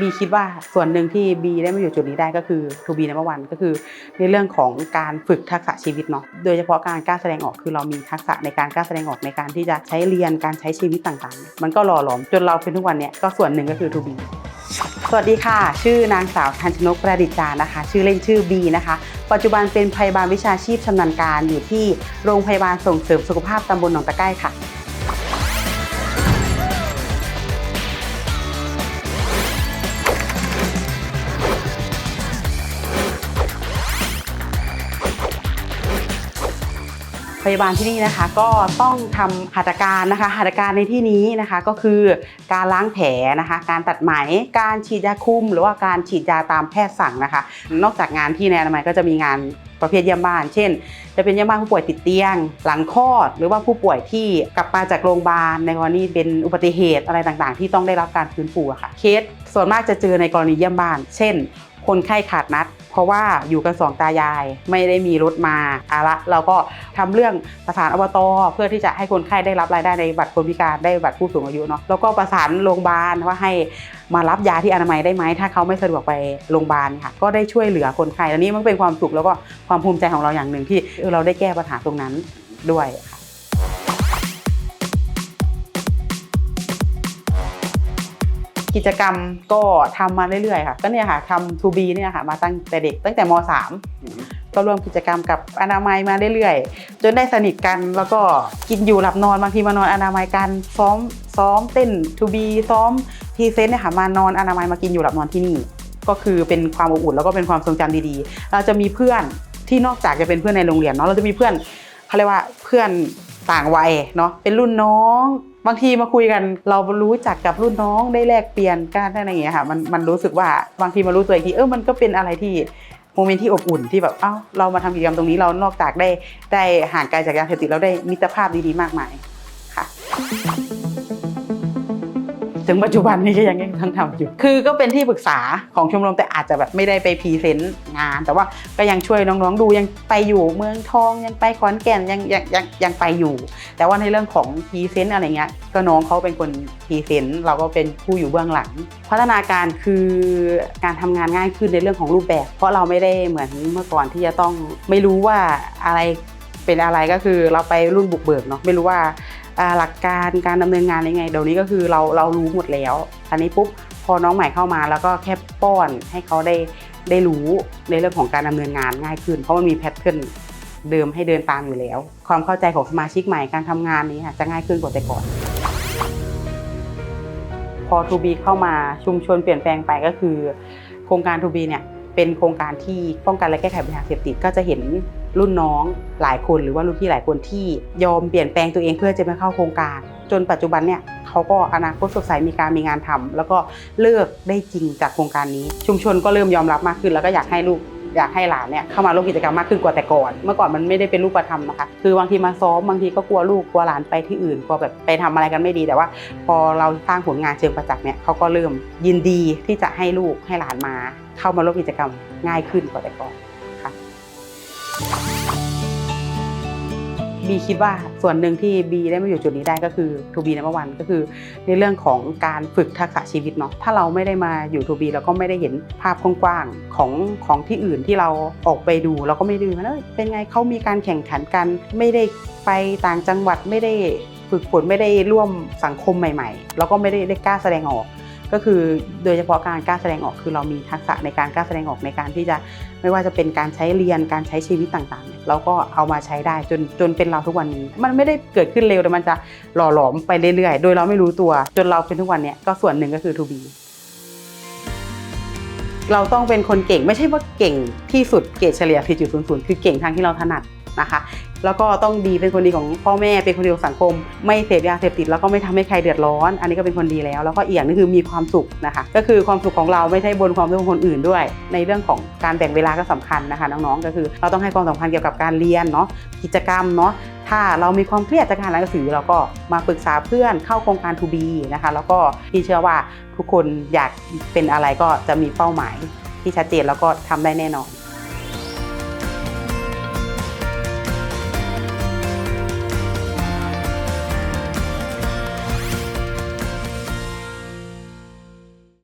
บีคิดว่าส่วนหนึ่งที่บีได้มาอยู่จุดนี้ได้ก็คือทูบีนัมวันก็คือในเรื่องของการฝึกทักษะชีวิตเนาะโดยเฉพาะการกล้าแสดงออกคือเรามีทักษะในการกล้าแสดงออกในการที่จะใช้เรียนการใช้ชีวิตต่างๆ มันก็หล่อหลอมจนเราเป็นทุกวันเนี้ยก็ส่วนหนึ่งก็คือทูบีสวัสดีค่ะ ชื่อนางสาวทันชนกประดิษฐ์จานะคะ ชื่อเล่นชื่อบีนะคะ ปัจจุบันเป็นพยาบาลวิชาชีพชำนาญการอยู่ที่โรงพยาบาลส่งเสริมสุขภาพตำบลหนองตะไคร่ค่ะ พยาบาลที่นี่นะคะก็ต้องทำหัตถการนะคะหัตถการในที่นี้นะคะก็คือการล้างแผลนะคะ การตัดไหมการฉีดยาคุม หรือว่าการฉีดยาตามแพทย์สั่งนะคะ นอกจากงานที่ในอนามัยก็จะมีงานประเภทเยี่ยมบ้าน เช่น จะเป็นเยี่ยมบ้านผู้ป่วยติดเตียง หลังคลอด หรือว่าผู้ป่วยที่กลับมาจากโรงพยาบาลในกรณีเป็นอุบัติเหตุอะไรต่างๆ ที่ต้องได้รับการฟื้นฟูค่ะ เคสส่วนมากจะเจอในกรณีเยี่ยมบ้าน เช่น คนไข้ขาดนัด เพราะว่าอยู่กันสองตายายไม่ได้มีรถมาอาละเราก็ทำเรื่องประสานอบตเพื่อที่จะให้คนไข้ได้รับรายได้ในบัตรคนพิการได้บัตรผู้สูงอายุเนาะแล้วก็ประสานโรงพยาบาลว่าให้มารับยาที่อนามัยได้ไหมถ้าเขาไม่สะดวกไปโรงพยาบาลค่ะ ก็ได้ช่วยเหลือคนไข้แล้วนี่มันเป็นความสุขแล้วก็ความภูมิใจของเราอย่างหนึ่งที่เออเราได้แก้ปัญหาตรงนั้นด้วยค่ะ กิจกรรมก็ทำมาเรื่อยๆค่ะก็เนี่ยค่ะทำ to be เนี่ยค่ะมาตั้งแต่เด็กตั้งแต่ม .3 ก็ร่วมกิจกรรมกับอนามัยมาเรื่อยๆ จนได้สนิทกันแล้วก็กินอยู่หลับนอนบางทีมานอนอนามัยกันซ้อมซ้อมเต้น to be ซ้อมพรีเซนต์เนี่ยค่ะมานอนอนามัยมากินอยู่หลับนอนที่นี่ ก็คือเป็นความอบอุ่นแล้วก็เป็นความทรงจำดีๆ เราจะมีเพื่อนที่นอกจากจะเป็นเพื่อนในโรงเรียนเนาะเราจะมีเพื่อนเขาเรียกว่าเพื่อนต่างวัยเนาะเป็นรุ่นน้อง บางทีมาคุยกันเรารู้จักกับรุ่นน้องได้แลกเปลี่ยนกันอะไรอย่างเงี้ยค่ะมันมันรู้สึกว่าบางทีมารู้ตัวอีกทีเออมันก็เป็นอะไรที่โมเมนต์ที่อบอุ่นที่แบบเอ้าเรามาทำกิจกรรมตรงนี้เรานอกจากได้ได้ห่างไกลจากยาเสพติดเราได้มิตรภาพดีๆมากมายค่ะ ถึงปัจจุบันนี้ก็ยังยังทำอยู่ คือก็เป็นที่ปรึกษาของชมรมแต่อาจจะแบบไม่ได้ไปพรีเซนต์งาน แต่ว่าก็ยังช่วยน้องๆดูยังไปอยู่เมืองทองยังไปขอนแก่นยังยังยังยังไปอยู่ แต่ว่าในเรื่องของพรีเซนต์อะไรเงี้ยก็น้องเขาเป็นคนพรีเซนต์เราก็เป็นผู้อยู่เบื้องหลัง พัฒนาการคือการทำงานง่ายขึ้นในเรื่องของรูปแบบ เพราะเราไม่ได้เหมือนเมื่อก่อนที่จะต้องไม่รู้ว่าอะไรเป็นอะไรก็คือเราไปรุ่นบุกเบิกเนาะไม่รู้ว่า หลักการการดำเนินงานยังไง เดี๋ยวนี้ก็คือเราเรารู้หมดแล้วอันนี้ปุ๊บพอน้องใหม่เข้ามาแล้วก็แค่ป้อนให้เขาได้ได้รู้ในเรื่องของการดำเนินงานง่ายขึ้น เพราะมันมีแพทเทิร์นเดิมให้เดินตามอยู่แล้ว ความเข้าใจของสมาชิกใหม่การทำงานนี้ค่ะจะง่ายขึ้นกว่าแต่ก่อน พอ 2B เข้ามาชุมชนเปลี่ยนแปลงไปก็คือ โครงการ 2B เนี่ย เป็นโครงการที่ป้องกันและแก้ไขปัญหาเสพติดก็จะเห็นรุ่นน้องหลายคนหรือว่ารุ่นพี่หลายคนที่ยอมเปลี่ยนแปลงตัวเองเพื่อจะมาเข้าโครงการ จนปัจจุบันเนี่ยเขาก็อนาคตสดใสมีการมีงานทำแล้วก็เลิกได้จริงจากโครงการนี้ ชุมชนก็เริ่มยอมรับมากขึ้น แล้วก็อยากให้ลูก อยากให้หลานเนี่ยเข้ามาร่วมกิจกรรมมากขึ้นกว่าแต่ก่อน เมื่อก่อนมันไม่ได้เป็นรูปธรรมนะคะ คือบางทีมาซ้อมบางทีก็กลัวลูกกลัวหลานไปที่อื่นกลัวแบบไปทำอะไรกันไม่ดีแต่ว่า พอเราสร้างผลงานเชิงประจักษ์เนี่ยเขาก็เริ่มยินดีที่จะให้ลูกให้หลานมา เข้ามาร่วมกิจกรรมง่ายขึ้นกว่าแต่ก่อนค่ะ บีคิดว่าส่วนหนึ่งที่บีได้มาอยู่จุดนี้ได้ก็คือทูบีนัมวันก็คือ ในเรื่องของการฝึกทักษะชีวิตเนาะถ้าเราไม่ได้มาอยู่ทูบีเราก็ไม่ได้เห็นภาพกว้างๆของของที่อื่นที่เราออกไปดูเราก็ไม่ดูว่าเอ้ยเป็นไงเขามีการแข่งขันกัน ไม่ได้ไปต่างจังหวัดไม่ได้ฝึกฝนไม่ได้ร่วมสังคมใหม่ ๆ แล้วก็ไม่ได้ได้กล้าแสดงออก ก็คือโดยเฉพาะการกล้าแสดงออกคือเรามีทักษะในการกล้าแสดงออกในการที่จะไม่ว่าจะเป็นการใช้เรียนการใช้ชีวิตต่างๆเนี่ยเราก็เอามาใช้ได้จนจนเป็นเราทุกวันนี้ มันไม่ได้เกิดขึ้นเร็วแต่มันจะหล่อหลอมไปเรื่อยๆ โดยเราไม่รู้ตัว จนเราเป็นทุกวันเนี้ยก็ส่วนหนึ่งก็คือ to be เราต้องเป็นคนเก่งไม่ใช่ว่าเก่งที่สุดเกรดเฉลี่ย 4.00 คือเก่งทางที่เราถนัดนะคะ แล้วก็ต้องดีเป็นคนดีของพ่อแม่เป็นคนดีของสังคม ไม่เสพยาเสพติดแล้วก็ไม่ทำให้ใครเดือดร้อน อันนี้ก็เป็นคนดีแล้ว แล้วก็อีกอย่างนึงคือมีความสุขนะคะ ก็คือความสุขของเราไม่ใช่บนความสุขของคนอื่นด้วย ในเรื่องของการแบ่งเวลาก็สำคัญนะคะน้องๆก็คือเราต้องให้ความสำคัญเกี่ยวกับการเรียนเนาะกิจกรรมเนาะถ้าเรามีความเครียดจากการอ่านหนังสือเราก็มาปรึกษาเพื่อนเข้าโครงการ to be นะคะ แล้วก็พี่เชื่อว่าทุกคนอยากเป็นอะไรก็จะมีเป้าหมายที่ชัดเจนแล้วก็ทำได้แน่นอน